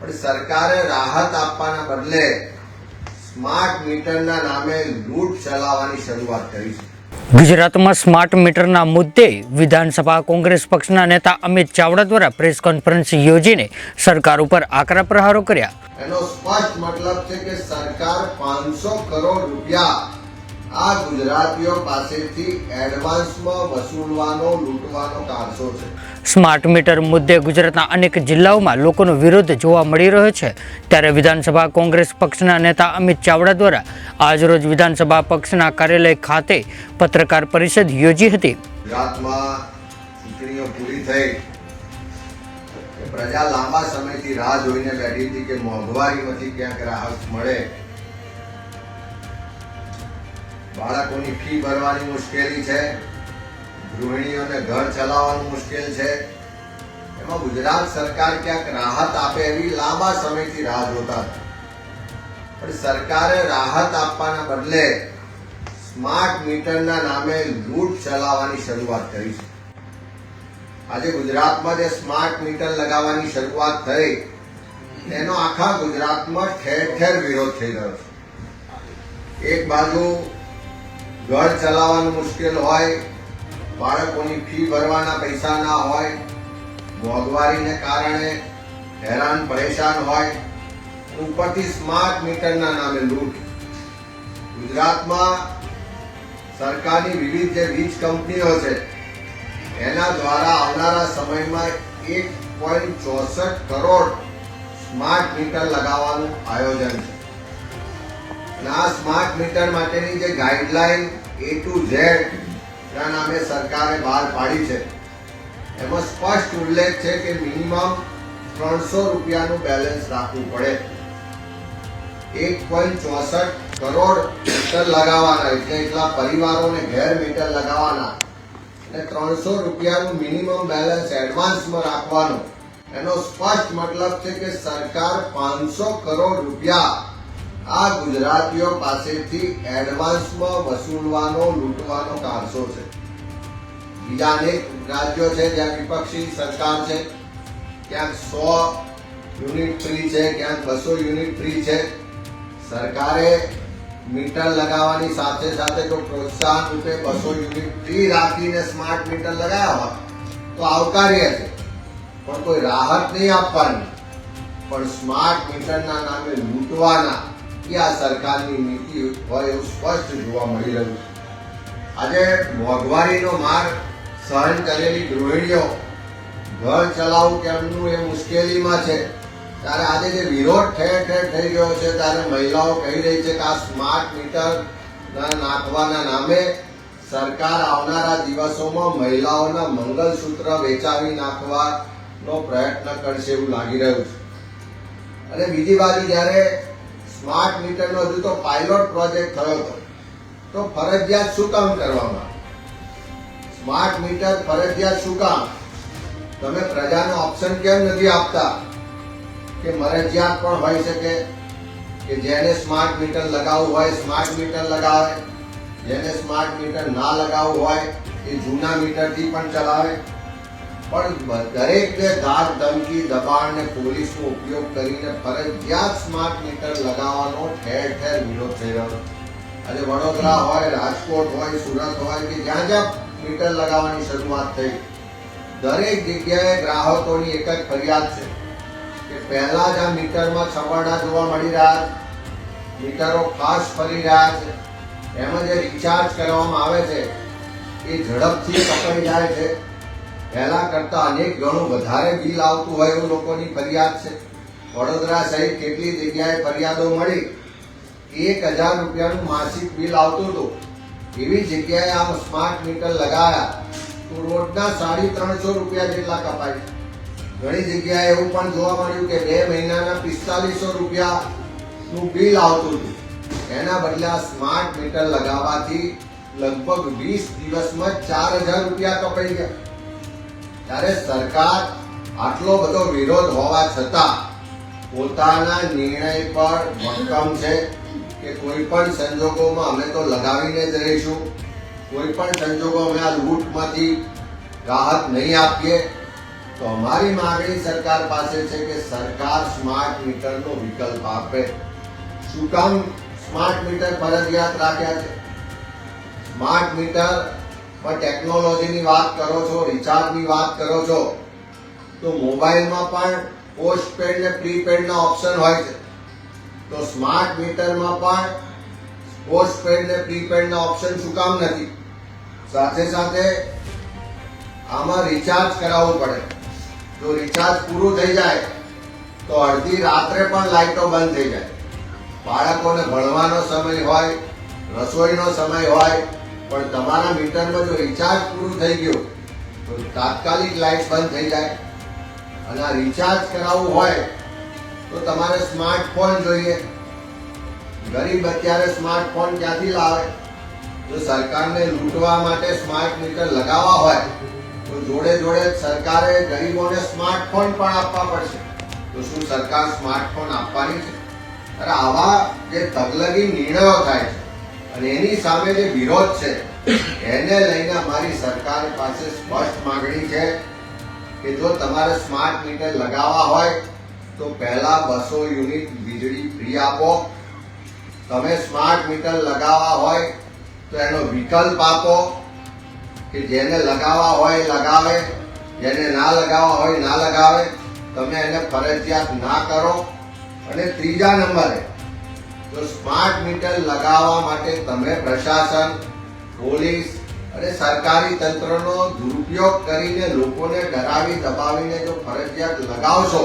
પણ સરકારે રાહત આપવાના બદલે સ્માર્ટ મીટરના નામે લૂંટ ચલાવવાની શરૂઆત કરી છે. ગુજરાતમાં સ્માર્ટ મીટરના મુદ્દે વિધાનસભા કોંગ્રેસ પક્ષના નેતા અમિત ચાવડા દ્વારા પ્રેસ કોન્ફરન્સ યોજીને સરકાર ઉપર આકરા પ્રહારો કર્યા. એનો સ્પષ્ટ મતલબ છે કે સરકાર પાંચસો કરોડ રૂપિયા આ ગુજરાતીઓ પાસેથી એડવાન્સમાં વસૂલવાનો લૂંટવાનો કારસો છે. સ્માર્ટ મીટર મુદ્દે ગુજરાતના અનેક જિલ્લાઓમાં લોકોનો વિરોધ જોવા મળી રહ્યો છે. ત્યારે વિધાનસભા કોંગ્રેસ પક્ષના નેતા અમિત ચાવડા દ્વારા આજરોજ વિધાનસભા પક્ષના કાર્યાલય ખાતે પત્રકાર પરિષદ યોજી હતી. પ્રજા લાંબા સમયથી રાહ જોઈને બેઠી હતી કે મોંઘવારીમાંથી ક્યાંક રાહત મળે. બાળકોની ફી ભરવાની મુશ્કેલી છે. ગૃહિણીઓને ઘર ચલાવવાનું મુશ્કેલ છે. એમાં ગુજરાત સરકાર ક્યાંક રાહત આપે એવી લાંબા સમયથી રાહ જોતા હતા. પણ સરકારે રાહત આપવાના બદલે સ્માર્ટ મીટરના નામે લૂંટ ચલાવવાની શરૂઆત કરી છે. આજે ગુજરાતમાં જે સ્માર્ટ મીટર લગાવવાની શરૂઆત થઈ, એનો આખા ગુજરાતમાં ઠેર ઠેર વિરોધ થઈ રહ્યો છે. એક બાજુ ઘર ચલાવવાનું મુશ્કેલ હોય બાળકોની ફી ભરવાના પૈસા ના હોય, મોંઘવારીને કારણે હેરાન, પરેશાન હોય, ઉપરથી સ્માર્ટ મીટરના નામે લૂંટ. ગુજરાતમાં સરકારની વિવિધ જે વીજ કંપનીઓ છે, એના દ્વારા આવનારા સમયમાં એક પોઈન્ટ ચોસઠ કરોડ સ્માર્ટ મીટર લગાવવાનું આયોજન છે. આ સ્માર્ટ મીટર માટેની જે ગાઈડલાઈન એ ટુ ઝેડ ના નામે સરકારે બહાર પાડી છે. એમાં સ્પષ્ટ ઉલ્લેખ છે કે મિનિમમ ત્રણસો રૂપિયાનું બેલેન્સ રાખવું પડે. એક પોઈન્ટ ચોસઠ કરોડ મીટર લગાવવાના, એટલે એટલા પરિવારોને ઘેર મીટર લગાવવાના. અને ત્રણસો રૂપિયાનું મિનિમમ બેલેન્સ એડવાન્સમાં રાખવાનું. એનો સ્પષ્ટ મતલબ છે કે સરકાર પાંચસો કરોડ રૂપિયા આ ગુજરાતીઓ પાસેથી એડવાન્સમાં વસૂલવાનો, લૂંટવાનો કારસો છે. બીજા અનેક રાજ્યો છે જ્યાં વિપક્ષી સરકાર છે, ક્યાંક સો યુનિટ ફ્રી છે, ક્યાંક બસો યુનિટ ફ્રી છે. સરકારે મીટર લગાવવાની સાથે સાથે જો પ્રોત્સાહન રૂપે બસો યુનિટ ફ્રી રાખીને સ્માર્ટ મીટર લગાવ્યા તો આવકાર્ય છે. પણ કોઈ રાહત નહીં આપવાની. પણ સ્માર્ટ મીટરના નામે લૂંટવાના એ આ સરકારની નીતિ હોય એવું સ્પષ્ટ જોવા મળી રહ્યું છે. આજે મોંઘવારીનો માર સહન કરેલી ગૃહિણીઓ ઘર ચલાવવું કેમનું એ મુશ્કેલીમાં છે. ત્યારે આજે જે વિરોધ ઠેર ઠેર થઈ રહ્યો છે, ત્યારે મહિલાઓ કહી રહી છે કે આ સ્માર્ટ મીટર નાખવાના નામે સરકાર આવનારા દિવસોમાં મહિલાઓના મંગલસૂત્ર વેચાવી નાખવાનો પ્રયત્ન કરશે એવું લાગી રહ્યું છે. અને બીજી બાજુ જ્યારે સ્માર્ટ મીટરનો હજુ તો પાયલોટ પ્રોજેક્ટ થયો હતો તો ફરજિયાત શું કામ કરવામાં સ્માર્ટ મીટર ફરજિયાત શું કામ? તમે પ્રજાનો ઓપ્શન કેમ નથી આપતા? કે મરજિયાત પણ હોઈ શકે, કે જેને સ્માર્ટ મીટર લગાવવું હોય, સ્માર્ટ મીટર લગાવે. જેને સ્માર્ટ મીટર ના લગાવવું હોય, એ જૂના મીટરથી પણ ચલાવે. પણ દરેકને ધાક ધમકી દબાણ ને પોલીસનો ઉપયોગ કરીને ફરજિયાત સ્માર્ટ મીટર લગાવવાનો ઠેર ઠેર વિરોધ થઈ રહ્યો અને વડોદરા હોય, રાજકોટ હોય, સુરત હોય કે જ્યાં જ્યાં મીટર લગાવવાની શરૂઆત થઈ. દરેક જગ્યાએ ગ્રાહકોની એક જ ફરિયાદ છે કે પહેલા જ આ મીટરમાં છવાડા જોવા મળી રહ્યા છે. મીટરો ફાસ્ટ ફરી રહ્યા છે. એમાં જે રિચાર્જ કરવામાં આવે છે, એ ઝડપથી પકડી જાય છે. પહેલા કરતા અનેક ગણું વધારે બિલ આવતું હોય એવું લોકોની ફરિયાદ છે. વડોદરા સહિત કેટલી જગ્યાએ ફરિયાદો મળી? એક હજાર રૂપિયાનું માસિક બિલ આવતું હતું. એવી જગ્યાએ આમ સ્માર્ટ મીટર લગાયા તો રોજના સાડી ત્રણસો રૂપિયા જેટલા કપાય. ઘણી જગ્યાએ એવું પણ જોવા મળ્યું કે બે મહિનાના પિસ્તાલીસો રૂપિયાનું બિલ આવતું હતું. એના બદલે સ્માર્ટ મીટર લગાવવાથી લગભગ વીસ દિવસમાં ચાર હજાર રૂપિયા કપાઈ ગયા. ત્યારે સરકાર આટલો બધો વિરોધ હોવા છતાં પોતાના નિર્ણય પર મક્કમ છે કે કોઈ પણ સંજોગોમાં અમે તો લગાવીને જ રહીશું. કોઈ પણ સંજોગો અમે આ લૂંટમાંથી રાહત નહીં આપીએ. તો અમારી માંગણી સરકાર પાસે છે કે સરકાર સ્માર્ટ મીટરનો વિકલ્પ આપે. શું કામ સ્માર્ટ મીટર ફરજિયાત રાખ્યા છે? સ્માર્ટ મીટર પર ટેકનોલોજીની વાત કરો છો રિચાર્જની વાત કરો છો, તો મોબાઈલમાં પણ પોસ્ટપેડ ને પ્રીપેડના ઓપ્શન હોય છે. તો સ્માર્ટ મીટરમાં પણ પોસ્ટપેડ ને પ્રીપેડના ઓપ્શન શું કામ નથી. સાથે સાથે આમાં રિચાર્જ કરાવવું પડે. જો રિચાર્જ પૂરું થઈ જાય, તો અડધી રાત્રે પણ લાઇટો બંધ થઈ જાય. બાળકોને ભણવાનો સમય હોય, રસોઈનો સમય હોય પણ તમારા મીટરમાં જો રિચાર્જ પૂરું થઈ ગયું, તો તાત્કાલિક લાઇટ બંધ થઈ જાય. અને આ રિચાર્જ કરાવવું હોય, તો તમારે સ્માર્ટફોન જોઈએ. ગરીબ અત્યારે સ્માર્ટફોન ક્યાંથી લાવે? જો સરકારને લૂંટવા માટે સ્માર્ટ મીટર લગાવવા હોય, તો જોડે જોડે સરકારે ગરીબોને સ્માર્ટફોન પણ આપવા પડશે. તો શું સરકાર સ્માર્ટફોન આપવાની છે? અરે આવા જે તગલગી નિર્ણયો થાય છે અને એની સામે જે વિરોધ છે, એને લઈને અમારી સરકાર પાસે સ્પષ્ટ માંગણી છે કે જો તમારે સ્માર્ટ મીટર લગાવવા હોય, તો પહેલા બસો યુનિટ વીજળી ફ્રી આપો. તમે સ્માર્ટ મીટર લગાવવા હોય, તો એનો વિકલ્પ આપો કે જેને લગાવવા હોય લગાવે, જેને ના લગાવવા હોય ના લગાવે. તમે એને ફરજિયાત ના કરો. અને ત્રીજા નંબરે તો સ્માર્ટ મીટર લગાવવા માટે તમે પ્રશાસન, પોલીસ અને સરકારી તંત્રનો દુરુપયોગ કરીને લોકોને ડરાવી દબાવીને જો ફરજિયાત લગાવશો,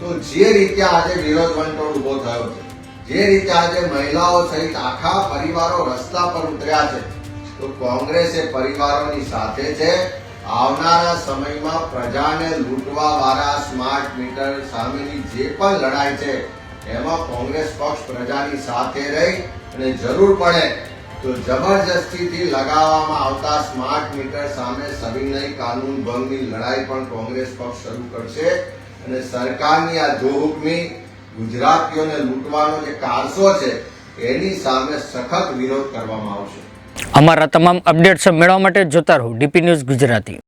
તો જે રીતે આજે વિરોધ વંટોળ ઊભો થયો છે, જે રીતે આજે મહિલાઓ સહિત આખા પરિવારો રસ્તા પર ઉતર્યા છે, તો કોંગ્રેસ એ પરિવારોની સાથે છે, આવનારા સમયમાં પ્રજાને લૂંટવા વાળા સ્માર્ટ મીટર સામેની જે પણ લડાઈ છે એમાં કોંગ્રેસ પક્ષ પ્રજાની સાથે રહી અને જરૂર પડે તો જબરજસ્તીથી લગાવવામાં આવતા સ્માર્ટ મીટર સામે સવિનય કાનૂન ભંગની લડાઈ પણ કોંગ્રેસ પક્ષ શરૂ કરશે અને સરકારની આ જોહુકમી ગુજરાતીઓને લૂંટવાનો જે કારસો છે, એની સામે સખત વિરોધ કરવામાં આવશે. અમારા તમામ અપડેટ્સ મેળવવા માટે જોતા રહો ડીપી ન્યૂઝ ગુજરાતી.